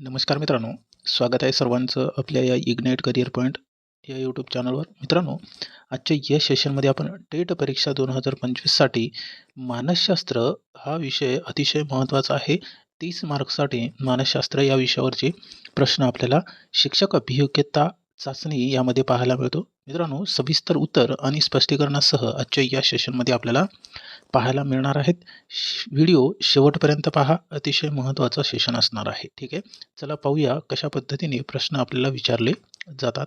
नमस्कार मित्रांनो स्वागत आहे सर्वांचं आपल्या या इग्नाईट करिअर पॉईंट या यूट्यूब चॅनलवर मित्रांनो आजच्या या सेशनमध्ये आपण टेट परीक्षा दोन हजार पंचवीससाठी मानसशास्त्र हा विषय अतिशय महत्त्वाचा आहे. तीस मार्क्ससाठी मानसशास्त्र या विषयावरचे प्रश्न आपल्याला शिक्षक अभियोग्यता चाचणी यामध्ये पाहायला मिळतो. मित्रांनो सविस्तर उत्तर आणि स्पष्टीकरणासह आजच्या या सेशनमध्ये आपल्याला पाहायला मिळणार आहेत. श- व्हिडिओ शेवटपर्यंत पहा. अतिशय महत्त्वाचं सेशन असणार आहे. ठीक आहे? चला पाहूया कशा पद्धतीने प्रश्न आपल्याला विचारले जातात.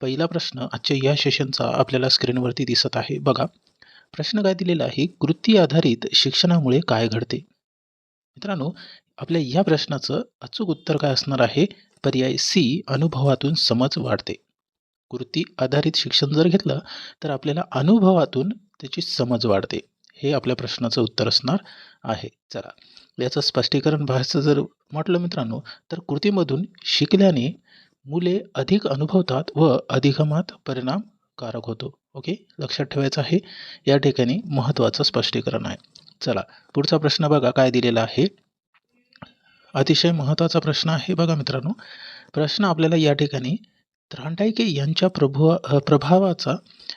पहिला प्रश्न आजच्या या सेशनचा आपल्याला स्क्रीनवरती दिसत आहे. बघा. प्रश्न काय दिलेला आहे? कृती आधारित शिक्षणामुळे काय घडते? मित्रांनो आपल्या या प्रश्नाचं अचूक उत्तर काय असणार आहे? पर्याय सी अनुभवातून समज वाढते. कृती आधारित शिक्षण जर घेतलं तर आपल्याला अनुभवातून त्याची समज वाढते. हे आपल्या प्रश्नाचं उत्तर असणार आहे. चला. याचं स्पष्टीकरण पाहायचं जर म्हटलं मित्रांनो तर कृतीमधून शिकल्याने मुले अधिक अनुभवतात व अधिगमात परिणामकारक होतो. ओके? लक्षात ठेवायचं आहे. या ठिकाणी महत्त्वाचं स्पष्टीकरण आहे. चला. पुढचा प्रश्न बघा. काय दिलेला आहे? अतिशय महत्त्वाचा प्रश्न आहे बघा मित्रांनो. प्रश्न आपल्याला या ठिकाणी त्रांडायके यांच्या प्रभुवा प्रभावाचा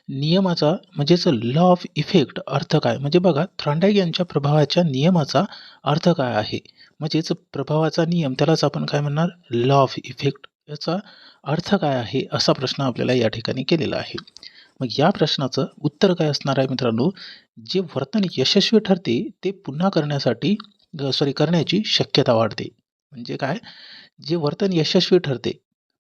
नियमाचा म्हणजेच लॉ ऑफ इफेक्ट अर्थ काय? म्हणजे बघा थ्रांडाईक यांच्या प्रभावाच्या नियमाचा अर्थ काय आहे? म्हणजेच प्रभावाचा नियम त्यालाच आपण काय म्हणणार? लॉ ऑफ इफेक्ट याचा अर्थ काय आहे? असा प्रश्न आपल्याला या ठिकाणी केलेला आहे. मग या प्रश्नाचं उत्तर काय असणार आहे मित्रांनो? जे वर्तन यशस्वी ठरते ते पुन्हा करण्यासाठी सॉरी करण्याची शक्यता वाढते. म्हणजे काय? जे वर्तन यशस्वी ठरते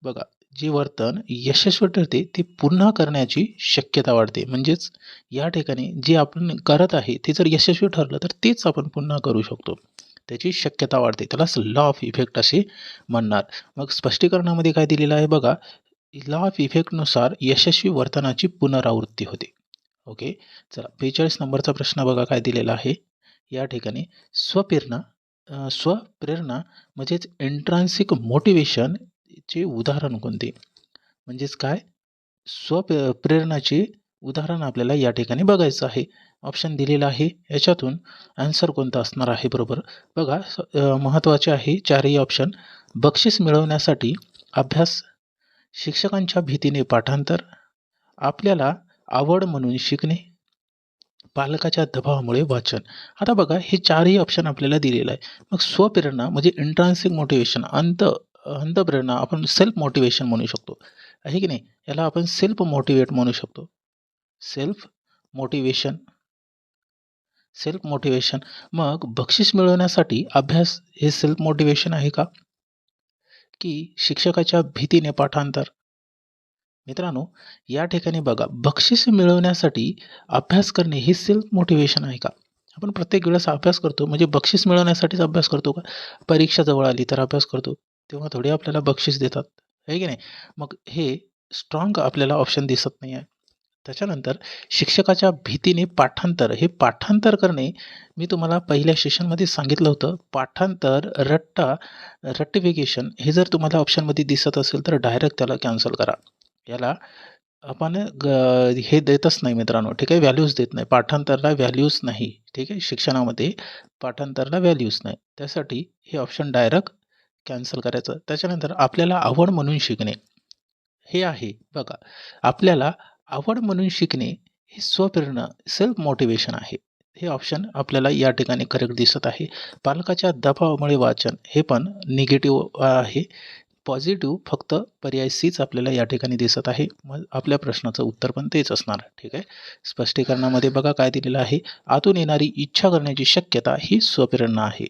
बघा जे वर्तन यशस्वी ठरते ते पुन्हा करण्याची शक्यता वाढते. म्हणजेच या ठिकाणी जे आपण करत आहे ते जर यशस्वी ठरलं तर तेच आपण पुन्हा करू शकतो. त्याची शक्यता वाढते. त्यालाच लॉ ऑफ इफेक्ट असे म्हणणार. मग स्पष्टीकरणामध्ये काय दिलेलं आहे बघा लॉ ऑफ इफेक्टनुसार यशस्वी वर्तनाची पुनरावृत्ती होते. ओके? चला बेचाळीस नंबरचा प्रश्न बघा काय दिलेला आहे. या ठिकाणी स्वप्रेरणा स्वप्रेरणा म्हणजेच इंट्रान्सिक मोटिवेशन चे उदाहरण कोणते? म्हणजेच काय? स्वप प्रेरणाचे उदाहरण आपल्याला या ठिकाणी बघायचं आहे. ऑप्शन दिलेला आहे. याच्यातून आन्सर कोणता असणार आहे? बरोबर. बघा महत्त्वाचे आहे चारही ऑप्शन बक्षीस मिळवण्यासाठी अभ्यास शिक्षकांच्या भीतीने पाठांतर आपल्याला आवड म्हणून शिकणे पालकाच्या दबावामुळे वाचन. आता बघा हे चारही ऑप्शन आपल्याला दिलेलं आहे. मग स्वप्रेरणा म्हणजे इंट्रान्सिक मोटिवेशन अंत अंतप्रेरणा आपण सेल्फ मोटिवेशन म्हणू शकतो. आहे की नाही? याला आपण सेल्फ मोटिवेट म्हणू शकतो. सेल्फ मोटिवेशन सेल्फ मोटिवेशन मग बक्षीस मिळवण्यासाठी अभ्यास हे सेल्फ मोटिवेशन आहे का? की शिक्षकाच्या भीतीने पाठांतर? मित्रांनो या ठिकाणी बघा बक्षीस मिळवण्यासाठी अभ्यास करणे हे सेल्फ मोटिवेशन आहे का? आपण प्रत्येक वेळेस अभ्यास करतो म्हणजे बक्षीस मिळवण्यासाठीच अभ्यास करतो का? परीक्षा जवळ आली तर अभ्यास करतो. तेव्हा थोडी आपल्याला बक्षीस देतात. आहे की नाही? मग हे स्ट्रॉंग आपल्याला ऑप्शन दिसत नाही आहे त्याच्यानंतर शिक्षकाच्या भीतीने पाठांतर. हे पाठांतर करणे मी तुम्हाला पहिल्या सेशनमध्ये सांगितलं होतं. पाठांतर रट्टा रट्टिफिकेशन हे जर तुम्हाला ऑप्शनमध्ये दिसत असेल तर डायरेक्ट त्याला कॅन्सल करा. याला आपण ग हे देतच नाही मित्रांनो ठीक आहे? व्हॅल्यूज देत नाही. पाठांतरला व्हॅल्यूज नाही ठीक आहे? शिक्षणामध्ये पाठांतरला व्हॅल्यूज नाही. त्यासाठी हे ऑप्शन डायरेक्ट कॅन्सल करायचं. त्याच्यानंतर आपल्याला आवड म्हणून शिकणे. हे आहे बघा. आपल्याला आवड म्हणून शिकणे हे स्वप्रेरणा सेल्फ मोटिवेशन आहे. हे ऑप्शन आपल्याला या ठिकाणी करेक्ट दिसत आहे. पालकाच्या दबावामुळे वाचन हे पण निगेटिव्ह आहे. पॉझिटिव्ह फक्त पर्याय सीच आपल्याला या ठिकाणी दिसत आहे. मग आपल्या प्रश्नाचं उत्तर पण तेच असणार. ठीक आहे? स्पष्टीकरणामध्ये बघा काय दिलेलं आहे. आतून येणारी इच्छा करण्याची शक्यता ही स्वप्रेरणा आहे.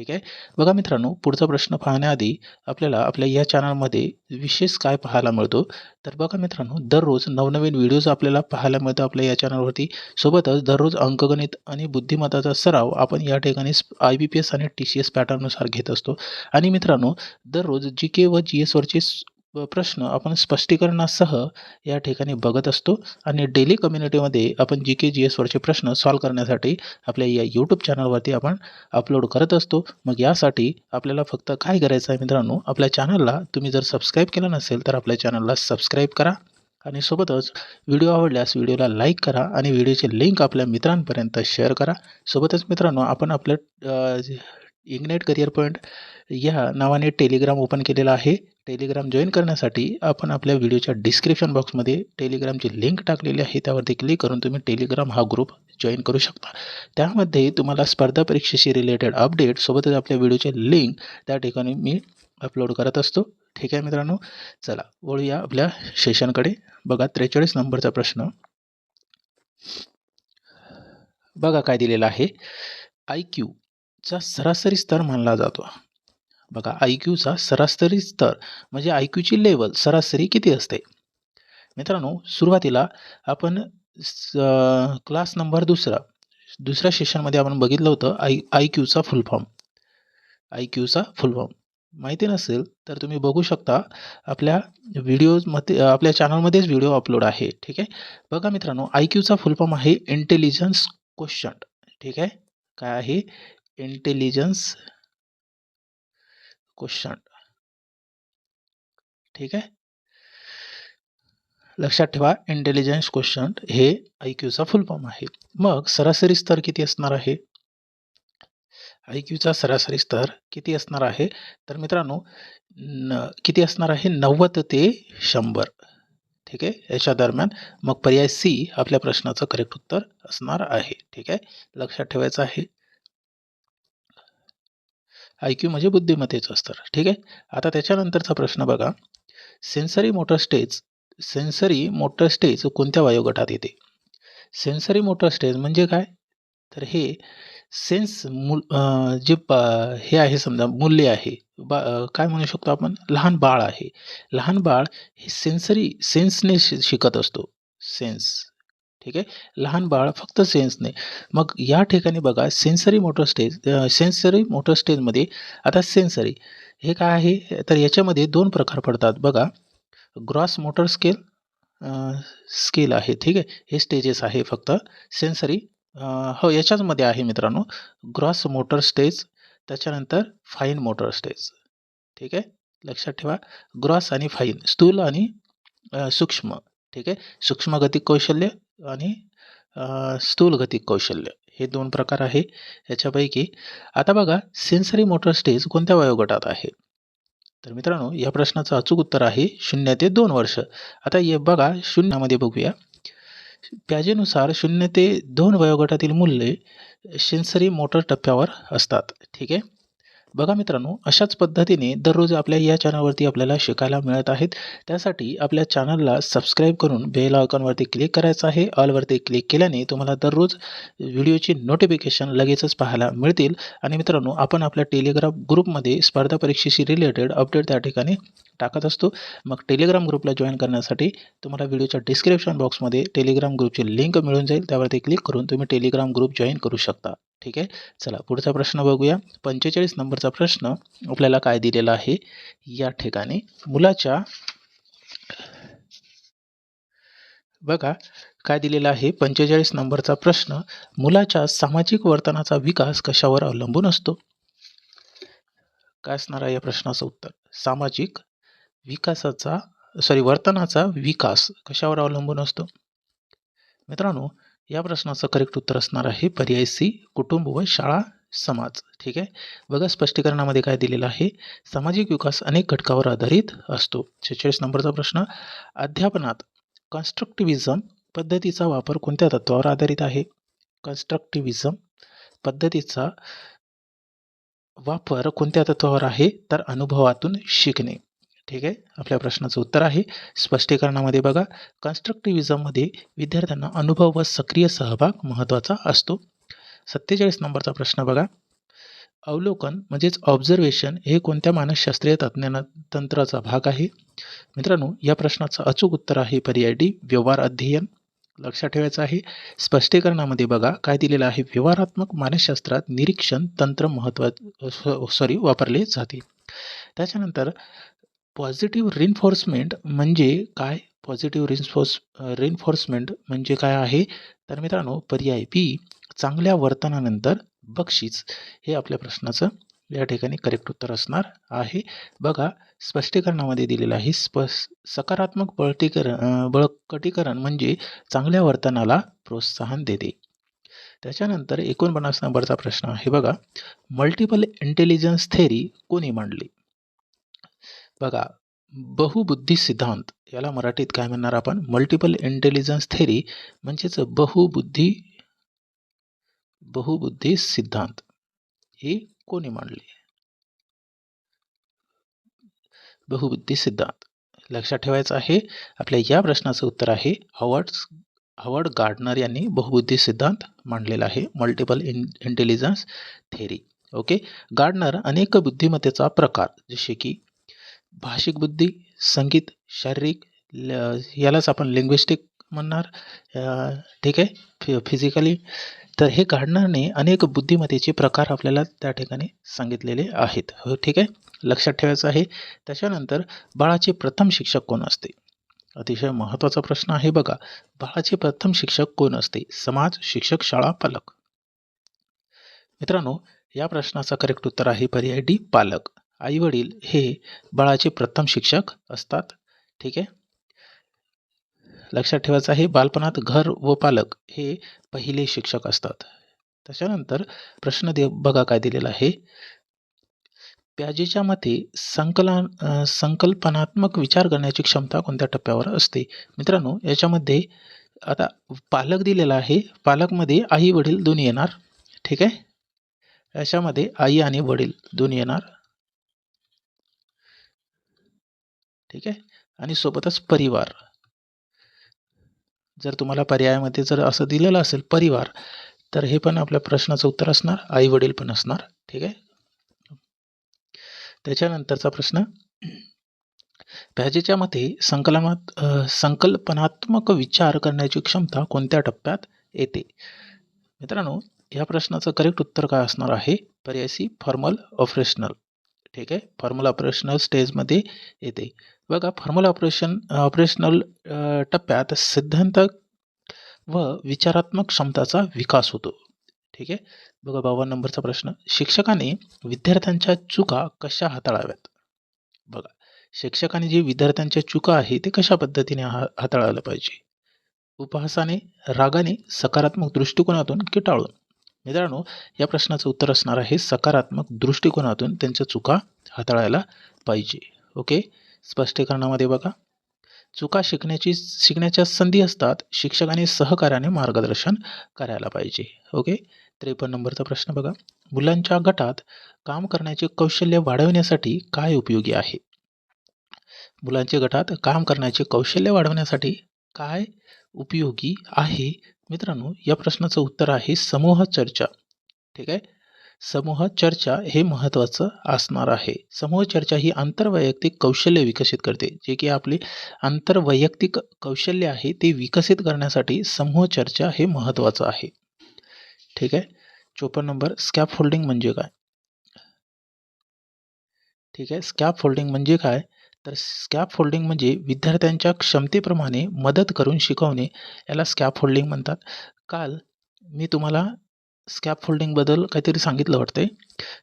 ठीक आहे? बघा मित्रांनो पुढचा प्रश्न पाहण्याआधी आपल्याला आपल्या या चॅनलमध्ये विशेष काय पाहायला मिळतो? तर बघा मित्रांनो दररोज नवनवीन व्हिडिओज आपल्याला पाहायला मिळतो आपल्या या चॅनलवरती. सोबतच दररोज अंकगणित आणि बुद्धिमत्ताचा सराव आपण या ठिकाणी आय बी पी एस आणि टी सी एस पॅटर्ननुसार घेत असतो. आणि मित्रांनो दररोज जी के व जी एसवरचे व प्रश्न आपण स्पष्टीकरणासह या ठिकाणी बघत असतो आणि डेली कम्युनिटीमध्ये आपण जी के जी एसवरचे प्रश्न सॉल्व करण्यासाठी आपल्या या यूट्यूब चॅनलवरती आपण अपलोड करत असतो. मग यासाठी आपल्याला फक्त काय करायचं आहे मित्रांनो? आपल्या चॅनलला तुम्ही जर सबस्क्राईब केलं नसेल तर आपल्या चॅनलला सबस्क्राईब करा आणि सोबतच व्हिडिओ आवडल्यास व्हिडिओला लाईक करा आणि व्हिडिओची लिंक आपल्या मित्रांपर्यंत शेअर करा. सोबतच मित्रांनो आपण आपलं इग्नाईट करिअर पॉईंट या नावाने टेलिग्राम ओपन केलेला आहे. टेलिग्राम जॉईन करण्यासाठी आपण आपल्या व्हिडिओच्या डिस्क्रिप्शन बॉक्समध्ये टेलिग्रामची लिंक टाकलेली आहे. त्यावरती क्लिक करून तुम्ही टेलिग्राम हा ग्रुप जॉईन करू शकता. त्यामध्ये तुम्हाला स्पर्धा परीक्षेशी रिलेटेड अपडेट सोबतच आपल्या व्हिडिओचे लिंक त्या ठिकाणी मी अपलोड करत असतो. ठीक आहे मित्रांनो? चला वळूया आपल्या सेशनकडे बघा त्रेचाळीस नंबरचा प्रश्न. बघा काय दिलेला आहे. आय क्यूचा सरासरी स्तर मानला जातो. बघा आय क्यूचा सरासरी स्तर म्हणजे आय क्यूची लेवल सरासरी किती असते? मित्रांनो सुरुवातीला आपण क्लास नंबर दुसरा दुसऱ्या सेशनमध्ये आपण बघितलं होतं आय आय क्यूचा फुल फॉर्म आय क्यूचा फुल फॉर्म माहिती नसेल तर तुम्ही बघू शकता आपल्या व्हिडिओजमध्ये आपल्या चॅनलमध्येच व्हिडिओ अपलोड आहे ठीक आहे? बघा मित्रांनो आय क्यूचा फुल फॉर्म आहे इंटेलिजन्स क्वेश्चन ठीक आहे? काय आहे? Intelligence question. ठीक आहे? लक्षात ठेवा इंटेलिजन्स क्वेश्चन हे आय क्यूचा फुल फॉर्म आहे. मग सरासरी स्तर किती असणार आहे? आय क्यूचा सरासरी स्तर किती असणार आहे? तर मित्रांनो किती असणार आहे? नव्वद ते शंभर. ठीक आहे? याच्या दरम्यान मग पर्याय सी आपल्या प्रश्नाचं करेक्ट उत्तर असणार आहे. ठीक आहे? लक्षात ठेवायचं आहे. आय क्यू म्हणजे बुद्धिमत्तेचं स्तर. ठीक आहे? आता त्याच्यानंतरचा प्रश्न बघा. Sensory motor stage sensory motor stage कोणत्या वयोगटात येते? सेन्सरी मोटर स्टेज म्हणजे काय? तर हे सेन्स मूल जे हे आहे समजा मूल्य आहे. बा काय म्हणू शकतो आपण? लहान बाळ आहे. लहान बाळ हे सेन्सरी सेन्सने शिकत असतो. सेन्स ठीक आहे? लहान बाळ फक्त सेन्सने मग या ठिकाणी बघा sensory motor stage sensory motor स्टेजमध्ये आता सेन्सरी हे काय आहे? तर याच्यामध्ये दोन प्रकार पडतात. बघा ग्रॉस मोटर स्केल स्केल आहे. ठीक आहे? हे स्टेजेस आहे फक्त. सेन्सरी हो याच्याचमध्ये आहे मित्रांनो. ग्रॉस मोटर स्टेज त्याच्यानंतर फाईन मोटर स्टेज ठीक आहे? लक्षात ठेवा. ग्रॉस आणि फाईन स्थूल आणि सूक्ष्म. ठीक आहे? सूक्ष्मगतिक कौशल्य आणि स्थूलगतिक कौशल्य हे दोन प्रकार आहे याच्यापैकी. आता बघा सेन्सरी मोटर स्टेज कोणत्या वयोगटात आहे? तर मित्रांनो या प्रश्नाचं अचूक उत्तर आहे शून्य ते दोन वर्ष. आता हे बघा शून्यामध्ये बघूया. प्याजेनुसार शून्य ते दोन वयोगटातील मूल्ये सेन्सरी मोटर टप्प्यावर असतात. ठीक आहे? बघा मित्रांनो अशाच पद्धतीने दररोज आपल्या या चॅनलवरती आपल्याला शिकायला मिळत आहेत. त्यासाठी आपल्या चॅनलला सबस्क्राईब करून बेल आयकॉनवरती क्लिक करायचं आहे. ऑलवरती क्लिक केल्याने तुम्हाला दररोज व्हिडिओची नोटिफिकेशन लगेचच पाहायला मिळतील. आणि मित्रांनो आपण आपल्या टेलिग्राम ग्रुपमध्ये स्पर्धा परीक्षेशी रिलेटेड अपडेट त्या ठिकाणी टाकत असतो. मग टेलिग्राम ग्रुपला जॉईन करण्यासाठी तुम्हाला व्हिडिओच्या डिस्क्रिप्शन बॉक्समध्ये टेलिग्राम ग्रुपची लिंक मिळून जाईल. त्यावरती क्लिक करून तुम्ही टेलिग्राम ग्रुप जॉईन करू शकता. ठीक आहे? चला पुढचा प्रश्न बघूया. पंचेचाळीस नंबरचा प्रश्न आपल्याला काय दिलेला आहे? या ठिकाणी मुलाच्या बघा काय दिलेला आहे? पंचेचाळीस नंबरचा प्रश्न मुलाच्या सामाजिक वर्तनाचा विकास कशावर अवलंबून असतो? काय असणार आहे या प्रश्नाचं उत्तर? सामाजिक विकासाचा सॉरी वर्तनाचा विकास कशावर अवलंबून असतो? मित्रांनो या प्रश्नाचं करेक्ट उत्तर असणार आहे पर्याय सी कुटुंब व शाळा समाज. ठीक आहे? बघा स्पष्टीकरणामध्ये काय दिलेलं आहे? सामाजिक विकास अनेक घटकावर आधारित असतो. छेचाळीस नंबरचा प्रश्न अध्यापनात कन्स्ट्रक्टिव्हिजम पद्धतीचा वापर कोणत्या तत्वावर आधारित आहे? कन्स्ट्रक्टिव्हिजम पद्धतीचा वापर कोणत्या तत्वावर आहे? तर अनुभवातून शिकणे. ठीक आहे? आपल्या प्रश्नाचं उत्तर आहे. स्पष्टीकरणामध्ये बघा कन्स्ट्रक्टिव्हिजममध्ये विद्यार्थ्यांना अनुभव व सक्रिय सहभाग महत्त्वाचा असतो. सत्तेचाळीस नंबरचा प्रश्न बघा. अवलोकन म्हणजेच ऑब्झर्वेशन हे कोणत्या मानसशास्त्रीय तज्ञान तंत्राचा भाग आहे? मित्रांनो या प्रश्नाचं अचूक उत्तर आहे पर्याय डी व्यवहार अध्ययन. लक्षात ठेवायचं आहे. स्पष्टीकरणामध्ये बघा काय दिलेलं आहे? व्यवहारात्मक मानसशास्त्रात निरीक्षण तंत्र महत्त्वा सॉरी वापरले जाते. त्याच्यानंतर पॉझिटिव्ह रिन्फोर्समेंट म्हणजे काय? पॉझिटिव्ह रिन्फोर्स रिन्फोर्समेंट म्हणजे काय आहे? तर मित्रांनो पर्याय बी चांगल्या वर्तनानंतर बक्षीस. हे आपल्या प्रश्नाचं या ठिकाणी करेक्ट उत्तर असणार आहे. बघा स्पष्टीकरणामध्ये दिलेलं आहे स्प सकारात्मक बळटीकरण बळकटीकरण म्हणजे चांगल्या वर्तनाला प्रोत्साहन देते. त्याच्यानंतर एकोणपन्नास नंबरचा प्रश्न आहे. बघा मल्टिपल इंटेलिजन्स थेरी कोणी मांडली? बघा बहुबुद्धी सिद्धांत याला मराठीत काय म्हणणार आपण? मल्टिपल इंटेलिजन्स थेरी म्हणजेच बहुबुद्धी बहुबुद्धी सिद्धांत. ही कोणी मांडली? बहुबुद्धी सिद्धांत. लक्षात ठेवायचं आहे आपल्या या प्रश्नाचं उत्तर आहे हॉवर्ड हॉवर्ड गार्डनर यांनी बहुबुद्धी सिद्धांत मांडलेला आहे multiple in intelligence theory okay? Gardner अनेक बुद्धिमत्तेचा प्रकार जसे की भाषिक बुद्धी संगीत शारीरिक ल- यालाच आपण लिंग्विस्टिक म्हणणार. ठीक आहे? फि फिजिकली तर हे गार्डनरने अनेक बुद्धिमत्तेचे प्रकार आपल्याला त्या ठिकाणी सांगितलेले आहेत. हो ठीक आहे? लक्षात ठेवायचं आहे. त्याच्यानंतर बाळाचे प्रथम शिक्षक कोण असते? अतिशय महत्त्वाचा प्रश्न आहे बघा. बाळाचे प्रथम शिक्षक कोण असते? समाज शिक्षक शाळा पालक. मित्रांनो या प्रश्नाचा करेक्ट उत्तर आहे पर्याय डी पालक. आई वडील हे बाळाचे प्रथम शिक्षक असतात. ठीक आहे? लक्षात ठेवायचं आहे बालपणात घर व पालक हे पहिले शिक्षक असतात. त्याच्यानंतर प्रश्न दे बघा काय दिलेला आहे. प्याजेच्या मते संकलन संकल्पनात्मक विचार करण्याची क्षमता कोणत्या टप्प्यावर असते? मित्रांनो याच्यामध्ये आता पालक दिलेला आहे. पालकमध्ये आई वडील दोन्ही येणार. ठीक आहे? याच्यामध्ये आई आणि वडील दोन्ही येणार. ठीक आहे? आणि सोबतच परिवार. जर तुम्हाला पर्यायामध्ये जर असं दिलेलं असेल परिवार तर हे पण आपल्या प्रश्नाचं उत्तर असणार आई वडील पण असणार ठीक आहे? त्याच्यानंतरचा प्रश्न पॅजेच्या मते संकलनात संकल्पनात्मक विचार करण्याची क्षमता कोणत्या टप्प्यात येते? मित्रांनो या प्रश्नाचं करेक्ट उत्तर काय असणार आहे? पर्याय सी फॉर्मल ऑपरेशनल ठीक आहे? फॉर्मल ऑपरेशनल स्टेजमध्ये येते. बघा फॉर्मल ऑपरेशन ऑपरेशनल टप्प्यात सिद्धांत व विचारात्मक क्षमताचा विकास होतो. ठीक आहे? बघा बावन नंबरचा प्रश्न. शिक्षकाने विद्यार्थ्यांच्या चुका कशा हाताळाव्यात? बघा शिक्षकाने जे विद्यार्थ्यांच्या चुका आहे ते कशा पद्धतीने हा हाताळायला पाहिजे? उपहासाने रागाने सकारात्मक दृष्टिकोनातून की टाळून? मित्रांनो या प्रश्नाचं उत्तर असणार आहे सकारात्मक दृष्टिकोनातून त्यांच्या चुका हाताळायला पाहिजे. ओके? स्पष्टीकरणामध्ये बघा. चुका शिकण्याची शिकण्याच्या संधी असतात. शिक्षकाने सहकार्याने मार्गदर्शन करायला पाहिजे. ओके? त्रेपन्न नंबरचा प्रश्न बघा. मुलांच्या गटात काम करण्याचे कौशल्य वाढवण्यासाठी काय उपयोगी आहे? मुलांच्या गटात काम करण्याचे कौशल्य वाढवण्यासाठी काय उपयोगी आहे? मित्रांनो या प्रश्नाचं उत्तर आहे समूह चर्चा. ठीक आहे? समूह चर्चा हे महत्त्वाचं असणार आहे. समूह चर्चा ही आंतरवैयक्तिक कौशल्य विकसित करते जे की आपली आंतरवैयक्तिक कौशल्य आहे ते विकसित करण्यासाठी समूह चर्चा हे महत्त्वाचं आहे. ठीक आहे? चोपन्न नंबर स्कॅप फोल्डिंग म्हणजे काय? ठीक आहे? स्कॅप फोल्डिंग म्हणजे काय? तर स्कॅप फोल्डिंग म्हणजे विद्यार्थ्यांच्या क्षमतेप्रमाणे मदत करून शिकवणे याला स्कॅप फोल्डिंग म्हणतात. काल मी तुम्हाला स्कॅप होल्डिंगबद्दल काहीतरी सांगितलं वाटते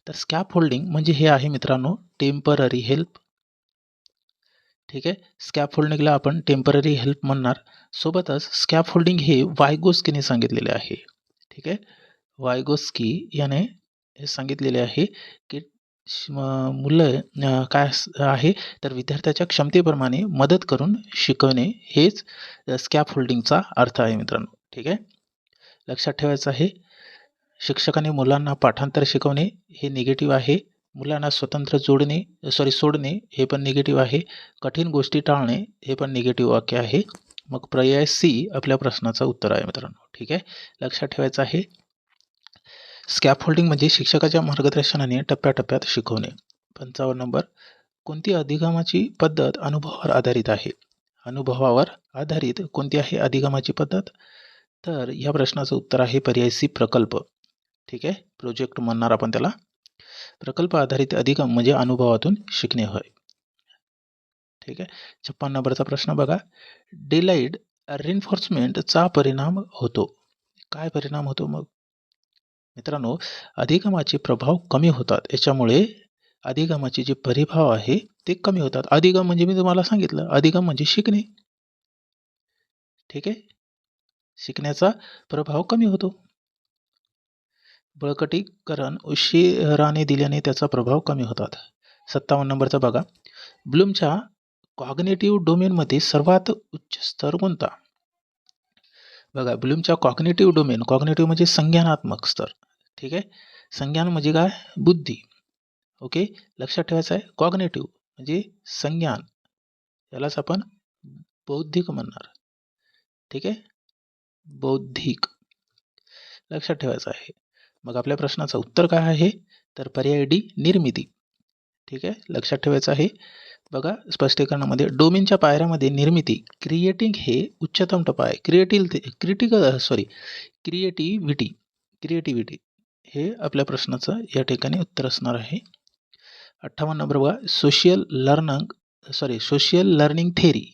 तर स्कॅप होल्डिंग म्हणजे हे आहे मित्रांनो टेंपररी हेल्प ठीक आहे? स्कॅप होल्डिंगला आपण टेंपररी हेल्प म्हणणार. सोबतच स्कॅप होल्डिंग हे वायगोस्कीने सांगितलेले आहे. ठीक आहे? वायगोस्की याने हे सांगितलेले आहे की मुलं काय आहे तर विद्यार्थ्याच्या क्षमतेप्रमाणे मदत करून शिकवणे हेच स्कॅप होल्डिंगचा अर्थ आहे मित्रांनो. ठीक आहे? लक्षात ठेवायचं आहे. शिक्षकाने मुलांना पाठांतर शिकवणे हे निगेटिव्ह आहे. मुलांना स्वतंत्र जोडणे सॉरी सोडणे हे पण निगेटिव्ह आहे. कठीण गोष्टी टाळणे हे पण निगेटिव्ह वाक्य आहे. मग पर्याय सी आपल्या प्रश्नाचं उत्तर आहे मित्रांनो. ठीक आहे? लक्षात ठेवायचं आहे. स्कॅफोल्डिंग म्हणजे शिक्षकाच्या मार्गदर्शनाने टप्प्याटप्प्यात शिकवणे. पंचावन्न नंबर. कोणती अधिगमाची पद्धत अनुभवावर आधारित आहे? अनुभवावर आधारित कोणती आहे अधिगमाची पद्धत? तर या प्रश्नाचं उत्तर आहे पर्याय सी प्रकल्प. ठीक आहे? प्रोजेक्ट म्हणणार आपण त्याला. प्रकल्प आधारित अधिगम म्हणजे अनुभवातून शिकणे होय. ठीक आहे? छप्पन नंबरचा प्रश्न बघा. डिलाईड रिन्फोर्समेंटचा परिणाम होतो. काय परिणाम होतो मग? मित्रांनो अधिगमाचे प्रभाव कमी होतात. याच्यामुळे अधिगमाचे जे परिभाव आहे ते कमी होतात. अधिगम म्हणजे मी तुम्हाला सांगितलं. अधिगम म्हणजे शिकणे. ठीक आहे? शिकण्याचा प्रभाव कमी होतो. बळकटीकरण उशिराने दिल्याने त्याचा प्रभाव कमी होतात. सत्तावन्न नंबरचा बघा. ब्लूमच्या कॉग्नेटिव्ह डोमेनमध्ये सर्वात उच्च स्तर कोणता? बघा ब्लूमच्या कॉग्नेटिव्ह डोमेन कॉग्नेटिव्ह म्हणजे संज्ञानात्मक स्तर. ठीक आहे? संज्ञान म्हणजे काय? बुद्धी. ओके? लक्षात ठेवायचं आहे. कॉग्नेटिव्ह म्हणजे संज्ञान. यालाच आपण बौद्धिक म्हणणार. ठीक आहे? बौद्धिक. लक्षात ठेवायचं आहे. मग आपल्या प्रश्नाचं उत्तर काय आहे? तर पर्याय डी निर्मिती. ठीक आहे? लक्षात ठेवायचं आहे. बघा स्पष्टीकरणामध्ये डोमिनच्या पायऱ्यामध्ये निर्मिती क्रिएटिंग हे उच्चतम टप्पा आहे creative critical sorry creativity creativity हे आपल्या प्रश्नाचं या ठिकाणी उत्तर असणार आहे. अठ्ठावन्न नंबर बघा social learning sorry social learning theory.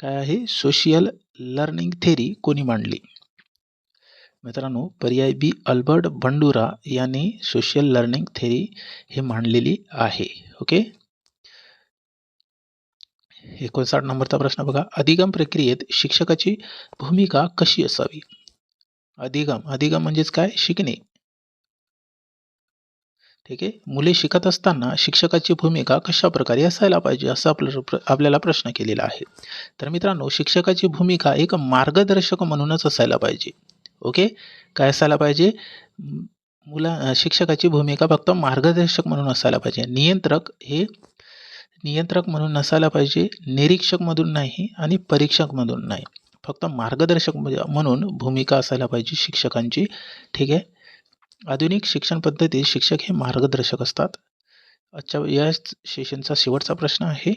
काय आहे? सोशियल लर्निंग थेरी कोणी मांडली? मित्रांनो पर्याय बी अल्बर्ट बंडुरा यांनी सोशल लर्निंग थेरी हे मांडलेली आहे ओके? एकोणसाठ नंबरचा प्रश्न बघा. अधिगम प्रक्रियेत शिक्षकाची भूमिका कशी असावी? अधिगम अधिगम म्हणजेच काय? शिकणे. ठीक आहे? मुले शिकत असताना शिक्षकाची भूमिका कशा प्रकारे असायला पाहिजे असं आपल्या आपल्याला प्रश्न केलेला आहे. तर मित्रांनो शिक्षकाची भूमिका एक मार्गदर्शक म्हणूनच असायला पाहिजे. ओके? काय असायला पाहिजे? मुला शिक्षकाची भूमिका फक्त मार्गदर्शक म्हणून असायला पाहिजे. नियंत्रक हे नियंत्रक म्हणून नसायला पाहिजे निरीक्षकमधून नाही आणि परीक्षकमधून नाही. फक्त मार्गदर्शक म्हणजे म्हणून भूमिका असायला पाहिजे शिक्षकांची. ठीक आहे? आधुनिक शिक्षण पद्धतीत शिक्षक हे मार्गदर्शक असतात. आजच्या या सेशनचा शेवटचा प्रश्न आहे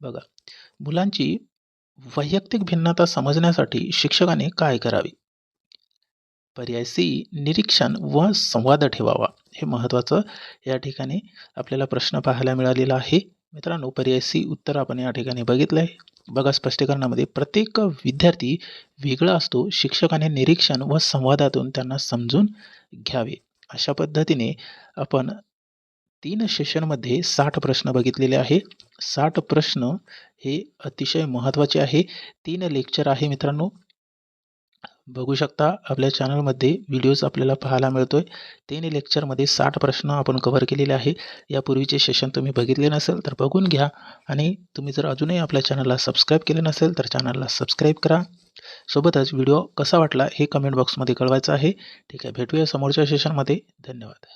बघा. मुलांची वैयक्तिक भिन्नता समजण्यासाठी शिक्षकाने काय करावे? पर्याय सी निरीक्षण व संवाद ठेवावा. हे महत्त्वाचं या ठिकाणी आपल्याला प्रश्न पाहायला मिळालेला आहे. मित्रांनो पर्याय सी उत्तर आपण या ठिकाणी बघितलं आहे बघा स्पष्टीकरणामध्ये प्रत्येक विद्यार्थी वेगळा असतो. शिक्षकाने निरीक्षण व संवादातून त्यांना समजून घ्यावे. अशा पद्धतीने आपण तीन सेशनमध्ये साठ प्रश्न बघितलेले आहे. साठ प्रश्न हे अतिशय महत्त्वाचे आहे. तीन लेक्चर आहे मित्रांनो. बघू शकता आपल्या चॅनलमध्ये व्हिडिओज आपल्याला पाहायला मिळतो आहे तीन लेक्चरमध्ये साठ प्रश्न आपण कव्हर केलेले आहे. यापूर्वीचे सेशन तुम्ही बघितले नसेल तर बघून घ्या. आणि तुम्ही जर अजूनही आपल्या चॅनलला सबस्क्राईब केले नसेल तर चॅनलला सबस्क्राईब करा. सोबतच व्हिडिओ कसा वाटला हे कमेंट बॉक्समध्ये कळवायचं आहे. ठीक आहे भेटूया समोरच्या सेशनमध्ये धन्यवाद.